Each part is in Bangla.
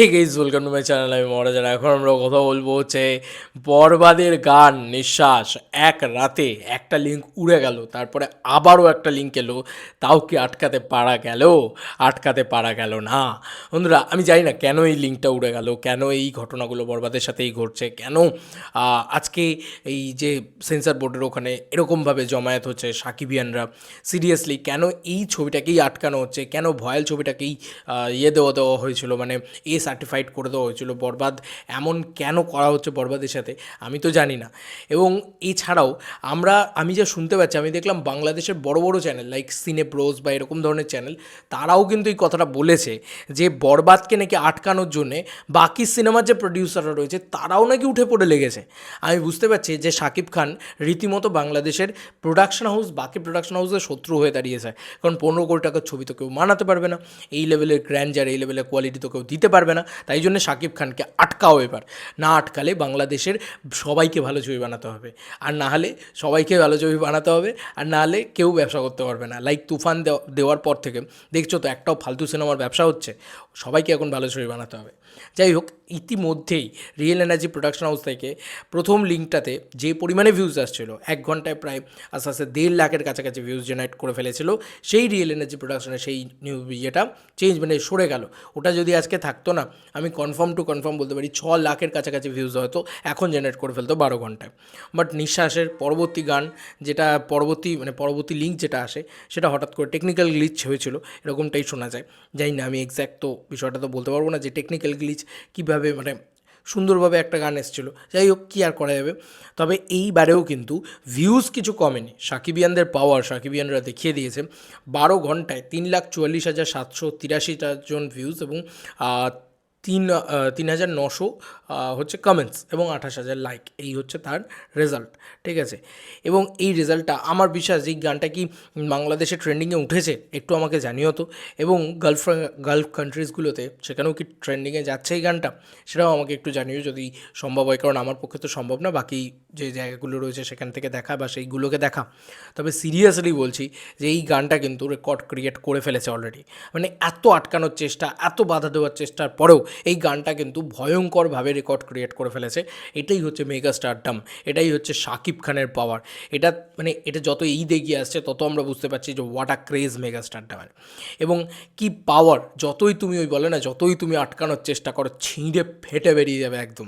Hey guys welcome to my channel আমি মহারাজার এখন আমরা কথা বলব হচ্ছে বরবাদের গান, নিঃশ্বাস, এক রাতে একটা লিঙ্ক উড়ে গেল, তারপরে আবারও একটা লিঙ্ক এলো, তাও কি আটকাতে পারা গেল? আটকাতে পারা গেল না। বন্ধুরা, আমি জানি না কেন এই লিঙ্কটা উড়ে গেল, কেন এই ঘটনাগুলো বরবাদের সাথেই ঘটছে, কেন আজকে এই যে সেন্সার বোর্ডের ওখানে এরকমভাবে জমায়েত হচ্ছে সাকিবিয়ানরা সিরিয়াসলি কেন এই ছবিটাকেই আটকানো হচ্ছে? কেন ভয়াল ছবিটাকেই ইয়ে দেওয়া দেওয়া হয়েছিল? মানে এ সার্টিফাইড করে দেওয়া হয়েছিল বরবাদ। এমন কেন করা হচ্ছে বরবাদের সাথে? আমি তো জানি না। এবং এছাড়াও আমরা, আমি যা শুনতে পাচ্ছি, আমি দেখলাম বাংলাদেশের বড় বড় চ্যানেল লাইক সিনে ব্রোজ বা এরকম ধরনের চ্যানেল তারাও কিন্তু এই কথাটা বলেছে যে বরবাদকে নাকি আটকানোর জন্যে বাকি সিনেমার যে প্রডিউসাররা রয়েছে, তারাও নাকি উঠে পড়ে লেগেছে। আমি বুঝতে পারছি যে শাকিব খান রীতিমতো বাংলাদেশের প্রোডাকশন হাউস বাকি প্রোডাকশন হাউসের শত্রু হয়ে দাঁড়িয়েছে। কারণ পনেরো কোটি টাকার ছবি তো কেউ মানাতে পারবে না। এই লেভেলের গ্র্যান্ডার এই লেভেলের কোয়ালিটি তো কেউ দিতে পারবে না, তাই জন্য সাকিব খানকে আটকাও এবার। না আটকালে বাংলাদেশের সবাইকে ভালো ছবি বানাতে হবে। আর না হলে সবাইকে ভালো ছবি বানাতে হবে, আর না হলে কেউ ব্যবসা করতে পারবে না। লাইক তুফান দেওয়া- দেওয়ার পর থেকে, দেখছ তো একটাও ফালতু সিনেমার ব্যবসা হচ্ছে, সবাইকে এখন ভালো ছবি বানাতে হবে। যাই হোক, ইতিমধ্যেই রিয়েল এনার্জি প্রোডাকশন হাউস থেকে প্রথম লিঙ্কটাতে যে পরিমাণে ভিউজ আসছিল, এক ঘন্টায় প্রায় আস্তে আস্তে দেড় লাখের কাছাকাছি ভিউজ জেনারেট করে ফেলেছিল, সেই রিয়েল এনার্জি প্রোডাকশনের সেই নিউ ইয়েটা চেঞ্জ মানে সরে গেল। ওটা যদি আজকে থাকতো না আমি কনফার্ম টু কনফার্ম বলতে পারি, ছ লাখের কাছাকাছি ভিউজ হয়তো এখন জেনারেট করে ফেলতো বারো ঘন্টায়। বাট নিঃশ্বাসের পরবর্তী গান যেটা পরবর্তী মানে পরবর্তী লিঙ্ক যেটা আসে, সেটা হঠাৎ করে টেকনিক্যাল গ্লিচ হয়েছিল, এরকমটাই শোনা যায়। জানি না আমি এক্স্যাক্ট তো বিষয়টা তো বলতে পারব না যে টেকনিক্যাল গ্লিচ কীভাবে মানে সুন্দরভাবে একটা গান এসেছিল। যাই হোক, কী আর করা যাবে? তবে এইবারেও কিন্তু ভিউজ কিছু কমেনি। সাকিবিয়ানদের পাওয়ার সাকিবিয়ানরা দেখিয়ে দিয়েছে, বারো ঘন্টায় তিন লাখ চুয়াল্লিশ হাজার সাতশো তিরাশিটা জন ভিউজ এবং তিন তিন হাজার নশো হচ্ছে কমেন্টস এবং আঠাশ হাজার লাইক এই হচ্ছে তার রেজাল্ট ঠিক আছে? এবং এই রেজাল্টটা আমার বিশ্বাস, এই গানটা কি বাংলাদেশে ট্রেন্ডিংয়ে উঠেছে? একটু আমাকে জানিও তো। এবং গালফ গালফ কান্ট্রিজগুলোতে সেখানেও কি ট্রেন্ডিংয়ে যাচ্ছে এই গানটা? সেটাও আমাকে একটু জানিও যদি সম্ভব হয়, কারণ আমার পক্ষে তো সম্ভব না। বাকি যে জায়গাগুলো রয়েছে সেখান থেকে দেখা বা সেইগুলোকে দেখা। তবে সিরিয়াসলি বলছি যে এই গানটা কিন্তু রেকর্ড ক্রিয়েট করে ফেলেছে অলরেডি মানে এত আটকানোর চেষ্টা, এত বাধা দেওয়ার চেষ্টার পরেও এই গানটা কিন্তু ভয়ঙ্করভাবে রেকর্ড ক্রিয়েট করে ফেলেছে। এটাই হচ্ছে মেগা স্টারডাম এটাই হচ্ছে শাকিব খানের পাওয়ার এটা মানে এটা যত ঈদ এগিয়ে আসছে, তত আমরা বুঝতে পারছি যে হোয়াট আ ক্রেজ মেগা স্টারডামের এবং কি পাওয়ার যতই তুমি ওই বলে না, যতই তুমি আটকানোর চেষ্টা করো, ছিঁড়ে ফেটে বেরিয়ে যাবে একদম।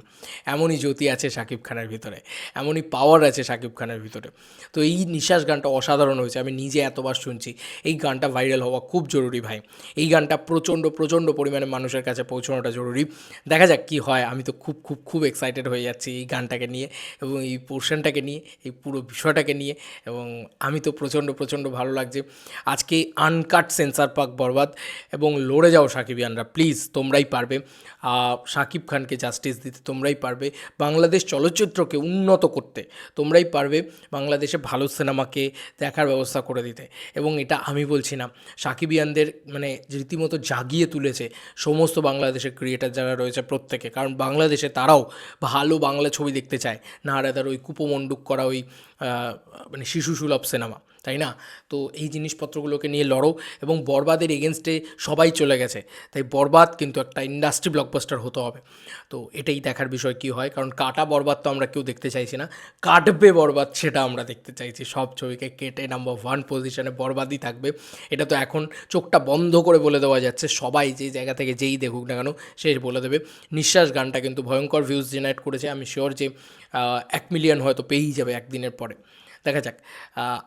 এমনই জ্যোতি আছে শাকিব খানের ভিতরে, এমনই পাওয়ার আছে শাকিব খানের ভিতরে। তো এই নিঃশ্বাস গানটা অসাধারণ হয়েছে, আমি নিজে এতবার শুনছি। এই গানটা ভাইরাল হওয়া খুব জরুরি ভাই। এই গানটা প্রচণ্ড প্রচণ্ড পরিমাণে মানুষের কাছে পৌঁছানোটা জরুরি। দেখা যাক কি হয়। আমি তো খুব খুব খুব এক্সাইটেড হয়ে যাচ্ছি এই গানটাকে নিয়ে এবং এই পোর্শনটাকে নিয়ে, এই পুরো বিষয়টাকে নিয়ে এবং আমি তো প্রচণ্ড প্রচণ্ড ভালো লাগছে। আজকে আনকাট সেন্সার পাক বরবাদ এবং লড়ে যাও সাকিবিয়ানরা প্লিজ তোমরাই পারবে। শাকিব খানকে জাস্টিস দিতে তোমরাই পারবে। বাংলাদেশ চলচ্চিত্রকে উন্নত করতে তোমরাই পারবে বাংলাদেশে ভালো সিনেমাকে দেখার ব্যবস্থা করে দিতে। এবং এটা আমি বলছি না সাকিবিয়ানদের মানে রীতিমতো জাগিয়ে তুলেছে সমস্ত বাংলাদেশের ক্রিয়েটার যারা রয়েছে প্রত্যেকে। কারণ বাংলাদেশে তারাও ভালো বাংলা ছবি দেখতে চায়। না তার ওই কুপমণ্ডুক করা ওই মানে শিশু সুলভ সিনেমা। তাই না? তো এই জিনিসপত্রগুলোকে নিয়ে লড়ো এবং বরবাদের এগেনস্টে সবাই চলে গেছে। তাই বরবাদ কিন্তু একটা ইন্ডাস্ট্রি ব্লকবাস্টার হতে হবে। তো এটাই দেখার বিষয় কি হয়? কারণ কাটা বরবাদ তো আমরা কেউ দেখতে চাইছি না। কাটবে বরবাদ সেটা আমরা দেখতে চাইছি। সব ছবিকে কেটে নাম্বার ওয়ান পজিশনে বরবাদই থাকবে। এটা তো এখন চোখটা বন্ধ করে বলে দেওয়া যাচ্ছে। সবাই যেই জায়গা থেকে যেই দেখুক না কেন, সে বলে দেবে। নিঃশ্বাস গানটা কিন্তু ভয়ঙ্কর ভিউজ জেনারেট করেছে। আমি শিওর যে এক মিলিয়ন হয়তো পেয়েই যাবে একদিনের পরে। দেখা যাক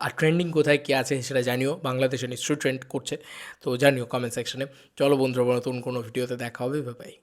আর ট্রেন্ডিং কোথায়, কী আছে সেটা জানিও। বাংলাদেশে নিশ্চয়ই ট্রেন্ড করছে। তো জানিও কমেন্ট সেকশনে চলো বন্ধুরা নতুন কোনো ভিডিওতে দেখা হবে বাই